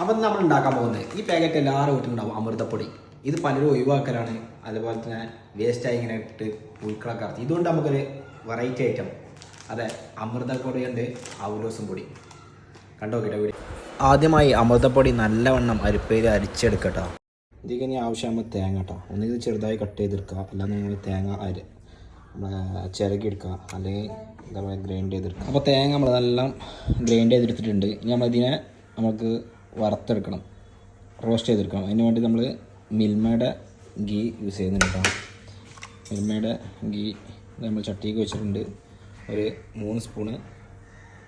അപ്പം നമ്മൾ ഉണ്ടാക്കാൻ പോകുന്നത് ഈ പാക്കറ്റ് എല്ലാവരും വീട്ടിലുണ്ടാവും അമൃതപ്പൊടി. ഇത് പലരും ഒഴിവാക്കലാണ്. അതുപോലെ തന്നെ വേസ്റ്റായി ഇങ്ങനെ ഇട്ട് പുഴുക്കളൊക്കെ അറത്തി ഇതുകൊണ്ട് നമുക്കൊരു വെറൈറ്റി ഐറ്റം അതെ അമൃതപ്പൊടി ഉണ്ട് ഔലോസും പൊടി. കണ്ടോ കേട്ടോ വീഡിയോ? ആദ്യമായി അമൃതപ്പൊടി നല്ലവണ്ണം അരിപ്പയിൽ അരിച്ചെടുക്കട്ടോ. ഇതിലേക്ക് ഇനി ആവശ്യമാകുമ്പോൾ തേങ്ങ കേട്ടോ. ഒന്നുകിൽ ചെറുതായി കട്ട് ചെയ്തെടുക്കുക. അല്ലാതെ നിങ്ങൾ തേങ്ങ അരി നമ്മളെ ചിരകി എടുക്കുക അല്ലെങ്കിൽ എന്താ പറയുക ഗ്രൈൻഡ് ചെയ്തെടുക്കുക. അപ്പോൾ തേങ്ങ നമ്മൾ നല്ല ഗ്രൈൻഡ് ചെയ്തെടുത്തിട്ടുണ്ട്. ഇനി നമ്മളിതിനെ നമുക്ക് വറുത്തെടുക്കണം. റോസ്റ്റ് ചെയ്തെടുക്കണം. അതിന് വേണ്ടി നമ്മൾ മിൽമയുടെ ഗീ യൂസ് ചെയ്യുന്നുണ്ട് കേട്ടോ. മിൽമയുടെ ഗീ നമ്മൾ ചട്ടിക്ക് വെച്ചിട്ടുണ്ട്. ഒരു മൂന്ന് സ്പൂണ്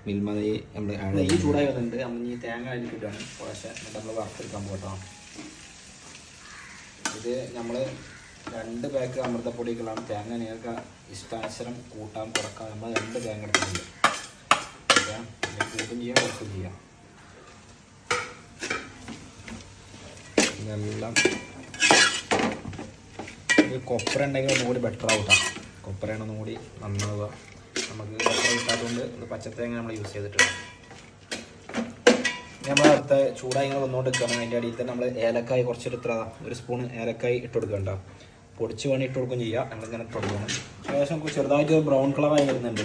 മിൽമ നെയ്യ് നമ്മൾ ആഡ് ചെയ്യും ചൂടായി വന്നിട്ടുണ്ട്. നമ്മൾ ഈ തേങ്ങ അരിക്കിട്ടാണ് കുറച്ച് എന്നിട്ട് നമ്മൾ വറുത്തെടുക്കാൻ പോകട്ടോ ഇത് നമ്മൾ രണ്ട് പാക്ക് അമൃതപ്പൊടികളാണ്. തേങ്ങ നിങ്ങൾക്ക് ഇഷ്ടാനുസരം കൂട്ടാൻ കുറയ്ക്കാൻ നമ്മൾ രണ്ട് തേങ്ങ എടുക്കുന്നുണ്ട് ഓക്കെ? കൂട്ടും ചെയ്യാം കുറക്കും ചെയ്യാം. ഇതെല്ലാം. ഒരു കൊപ്ര ഉണ്ടെങ്കിൽ ഒന്നുകൂടി ബെറ്റർ ആവട്ടാ കൊപ്രയാണ് ഒന്നുകൂടി നന്നാവുക. നമുക്ക് കൊപ്ര കിട്ടാത്തതുകൊണ്ട് ഇത് പച്ചത്തേങ്ങ നമ്മൾ യൂസ് ചെയ്തിട്ടുണ്ട്. നമ്മൾ അടുത്ത ചൂടായി വന്നുകൊണ്ട് എടുക്കണം അതിന്റെ അടിയിൽ തന്നെ നമ്മൾ ഏലക്കായ കുറച്ചെടുത്ത ഒരു സ്പൂൺ ഏലക്കായി ഇട്ട് കൊടുക്കണ്ട പൊടിച്ച് വേണി ഇട്ട് കൊടുക്കുകയും ചെയ്യാം. നമ്മളിങ്ങനെ ഇട്ട് കൊടുക്കണം. നമുക്ക് ചെറുതായിട്ട് ബ്രൗൺ കളറായി വരുന്നുണ്ട്.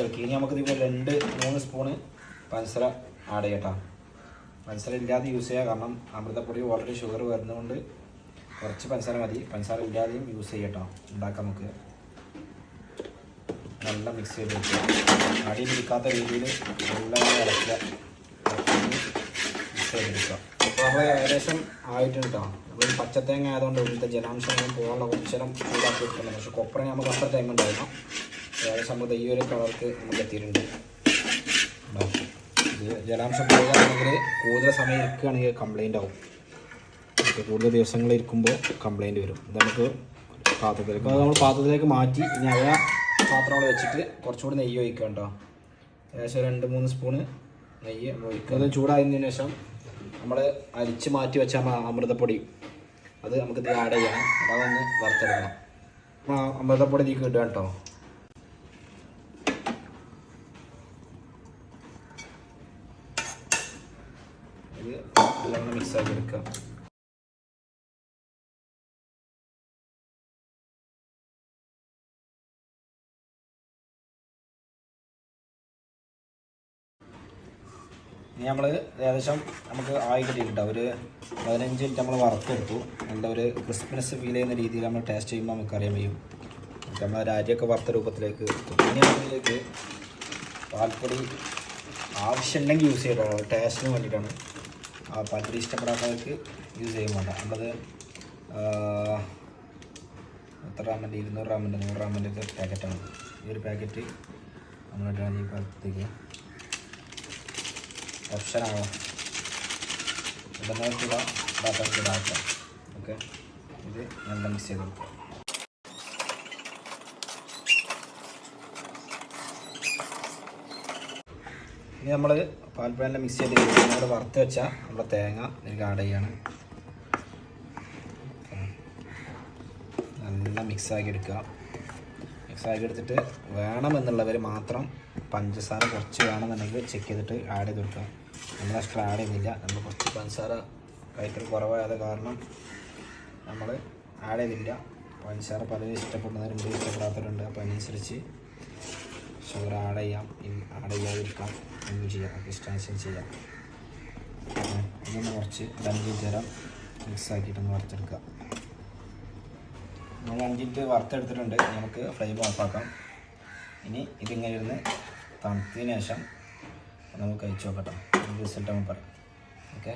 ഇളക്കി ഇനി നമുക്ക് ഇതിപ്പോൾ രണ്ട് മൂന്ന് സ്പൂണ് പഞ്ചസാര ആഡ് ചെയ്യട്ടോ പഞ്ചസാര ഇല്ലാതെ യൂസ് ചെയ്യുക കാരണം അമൃതപ്പൊടി ഓൾറെഡി ഷുഗർ വരുന്നതുകൊണ്ട് കുറച്ച് പഞ്ചസാര മതി. പഞ്ചസാര ഇല്ലാതെയും യൂസ് ചെയ്യട്ടോ ഉണ്ടാക്കാം നമുക്ക്. നല്ല മിക്സ് ചെയ്ത് വെക്കുക അടി പിടിക്കാത്ത രീതിയിൽ നല്ല ഇളക്കുക മിക്സ് ചെയ്തെടുക്കുക അപ്പോൾ നമ്മൾ ഏകദേശം ആയിട്ടുണ്ട് കേട്ടോ നമ്മൾ പച്ചത്തേങ്ങ ആയതുകൊണ്ട് ഇവിടുത്തെ ജലാംശം പോകാനുള്ള കുറച്ച് നേരം ചൂടാക്കി എടുക്കുന്നത് പക്ഷേ കൊപ്പറ നമുക്ക് അത്ര ടൈം ഉണ്ടായിരുന്നു. ഏകദേശം നമുക്ക് ഈ ഒരു കളർക്ക് നമുക്ക് എത്തിയിട്ടുണ്ട്. ജലാംശം പോകുകയാണെങ്കിൽ കൂടുതൽ സമയം ഇരിക്കുകയാണെങ്കിൽ കംപ്ലൈന്റ് ആവും. കൂടുതൽ ദിവസങ്ങൾ ഇരിക്കുമ്പോൾ കംപ്ലൈന്റ് വരും. നമുക്ക് പാത്രത്തിലേക്ക് അത് നമ്മൾ പാത്രത്തിലേക്ക് മാറ്റി ഇനി അതേ പാത്രം അവിടെ വെച്ചിട്ട് കുറച്ചുകൂടി നെയ്യ് ഒഴിക്കുക കേട്ടോ. ഏകദേശം രണ്ട് മൂന്ന് സ്പൂണ് നെയ്യ് ഒഴിക്കുക. അത് ചൂടായതിനു ശേഷം നമ്മൾ അരിച്ച് മാറ്റി വെച്ച അമൃതപ്പൊടി. അത് നമുക്ക് ആഡ് ചെയ്യണം അതൊന്ന് വറുത്തെടുക്കണം. അമൃതപ്പൊടി ഇതിലേക്ക് ഇടുക കേട്ടോ. ഇത് എല്ലാം മിക്സ് ആക്കി എടുക്കാം. ഇനി നമ്മൾ ഏകദേശം നമുക്ക് ആയി കിട്ടിയിട്ടുണ്ടാവും ഒരു പതിനഞ്ച് മിനിറ്റ് നമ്മൾ വറുത്തെടുത്തു. നല്ല ഒരു ക്രിസ്മസ് ഫീൽ ചെയ്യുന്ന രീതിയിൽ നമ്മൾ ടേസ്റ്റ് ചെയ്യുമ്പോൾ നമുക്ക് അറിയാൻ കഴിയും നമ്മൾ രാജ്യമൊക്കെ വറുത്ത രൂപത്തിലേക്ക് ഇനി അതിലേക്ക് പാൽപ്പൊടി ആവശ്യമുണ്ടെങ്കിൽ യൂസ് ചെയ്തോളൂ. ടേസ്റ്റിന് വേണ്ടിയിട്ടാണ്. ആ അതിൽ ഇഷ്ടപ്പെടാത്തവർക്ക് യൂസ് ചെയ്യാൻ വേണ്ട. നമ്മളത് എത്ര റാമിന്റെ ഇരുന്നൂറ് റാമിന്റെ നൂറ് റാമിന്റെ ഒക്കെ പാക്കറ്റാണ് ഈ ഒരു പാക്കറ്റ് നമ്മളിട്ടാണ് ഈ പാക്കത്തേക്ക് ഓപ്ഷനാണ് ഡാറ്റ ഡാറ്റ ഓക്കെ? ഇത് നല്ല മിക്സ് ചെയ്ത് കൊടുക്കുക ഇനി നമ്മൾ പാൽപ്പാനിൽ മിക്സ് ചെയ്ത് നമ്മൾ വറുത്ത് വെച്ച നമ്മുടെ തേങ്ങ ഇതിലേക്ക് ആഡ് ചെയ്യാണ്. നല്ല മിക്സ് ആക്കി എടുക്കുക. മിക്സ് ആക്കി എടുത്തിട്ട് വേണമെന്നുള്ളവർ മാത്രം പഞ്ചസാര കുറച്ച് വേണമെന്നുണ്ടെങ്കിൽ ചെക്ക് ചെയ്തിട്ട് ആഡ് ചെയ്ത് കൊടുക്കുക. നമ്മൾ എക്സ്ട്രാ ആഡ് ചെയ്യുന്നില്ല. നമ്മൾ കുറച്ച് പഞ്ചസാര കഴിക്കൽ കുറവായത് കാരണം നമ്മൾ ആഡ് ചെയ്തില്ല. പഞ്ചസാര പലരും ഇഷ്ടപ്പെടുന്നവരുണ്ട് ഇഷ്ടപ്പെടാത്തവരുണ്ട്. അപ്പോൾ അതിനനുസരിച്ച് ഷുഗർ ആഡ് ചെയ്യാം ആഡ് ചെയ്യാതിരിക്കാം. എന്തും ചെയ്യാം നമുക്ക് സ്റ്റാൻഷൻ ചെയ്യാം. ഇതൊന്ന് കുറച്ച് അഞ്ച് മിനിറ്റ് നേരം മിക്സ് ആക്കിയിട്ടൊന്ന് വറുത്തെടുക്കുക നമ്മൾ അഞ്ച് വറുത്തെടുത്തിട്ടുണ്ട്. നമുക്ക് ഫ്ലെയിം ഓഫാക്കാം ഇനി ഇതിങ്ങനെ ഇരുന്ന് തണുത്തതിന് ശേഷം നമുക്ക് കഴിച്ചു നോക്കട്ടോ. റിസൾട്ട് നമുക്ക് പറയാം. ഓക്കെ